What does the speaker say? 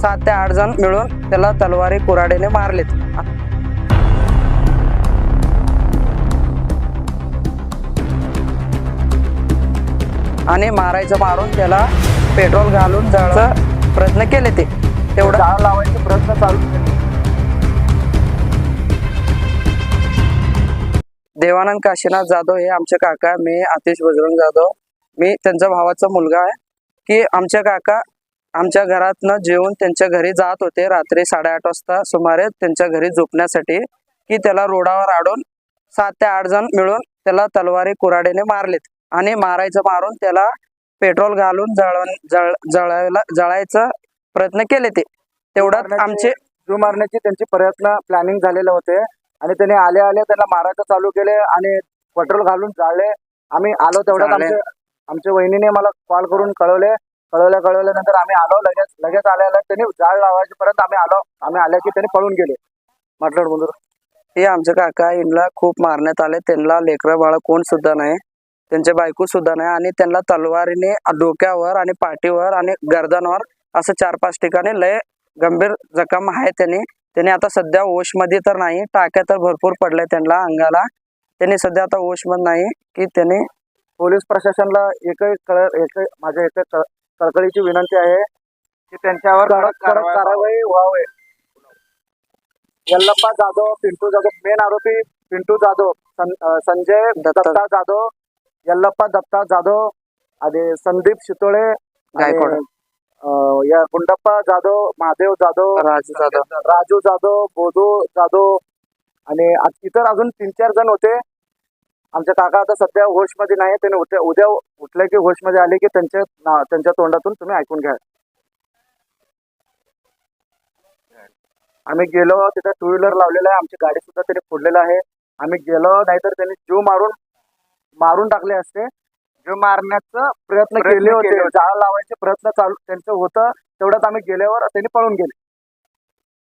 सात ते आठ जण मिळून त्याला तलवारी कुराडीने मारलेत. आणि मारायचं मारून त्याला पेट्रोल घालून जळायचा प्रयत्न केले ते. तेवढं जाळ लावायचे प्रयत्न चालू देवानंद काशीनाथ जाधव हे आमचे काका मी आतिश बजरंग जाधव. मी त्यांच्या भावाचा मुलगा आहे. की आमच्या काका आमच्या घरातनं जेवून त्यांच्या घरी जात होते. रात्री साडेआठ वाजता सुमारे त्यांच्या घरी झोपण्यासाठी की त्याला रोडावर आडून सात ते आठ जण मिळून त्याला तलवारी कुऱ्हाडीने मारलेत आणि मारायचं मारून त्याला पेट्रोल घालून जळ जळ जळायला जळायचा प्रयत्न केले ते. तेवढ्यात आमचे जीव मारण्याचे त्यांचे प्रयत्न प्लॅनिंग झालेले होते आणि त्याने आले आले त्यांना मारायचं चालू केले आणि पेट्रोल घालून जाळले. आम्ही आलो तेवढ्यात आमच्या वहिनीने मला कॉल करून कळवले. कळवल्या कळवल्यानंतर आम्ही आलो लगेच लगेच आल्याला त्यांनी जाळ पर्यंत आम्ही आलो. आम्ही आल्या की त्यांनी पळून गेले. म्हटलं बंधू हे आमचे काका यांना खूप मारण्यात आले. त्यांना लेकरं बाळ कोण सुद्धा नाही. त्यांच्या बायको सुद्धा नाही आणि त्यांना तलवारीने डोक्यावर आणि पाठीवर आणि गर्दनवर असं चार पाच ठिकाणी लय गंभीर जखम आहे त्यांनी. त्यांनी आता सध्या मध्ये तर नाही टाक्या तर भरपूर पडल्या त्यांना अंगाला. त्यांनी सध्या आता मध्ये नाही की त्यांनी पोलीस प्रशासनाला एकही कळ एक माझ्या एक कळकळीची विनंती आहे की त्यांच्यावर कडक कडक कारवाई व्हावी. यल्लप्पा जाधव पिंटू जाधव मेन आरोपी पिंटू जाधव संजय दत्ता- जाधव यल्लप्पा दत्ता जाधव आणि संदीप शितोळे गायकवाड. या गुंडप्पा जाधव महादेव जाधव राजू जाधव. राजू जाधव बोधू जाधव आणि इतर अजून तीन चार जण होते. आमचे काका आता सध्या होशमध्ये नाही त्यांनी उद्या उद्या उठले की होशमध्ये आले की त्यांच्या त्यांच्या तोंडातून तुम्ही ऐकून घ्या. आम्ही गेलो तिथे टू व्हीलर लावलेलं आहे आमची गाडी सुद्धा त्यांनी फोडलेलं आहे. आम्ही गेलो नाहीतर त्यांनी जीव मारून मारून टाकले असते. जीव मारण्याचा प्रयत्न केले होते. जाळ लावायचे प्रयत्न चालू त्यांचं होतं तेवढ्यात आम्ही गेल्यावर त्यांनी पळून गेले.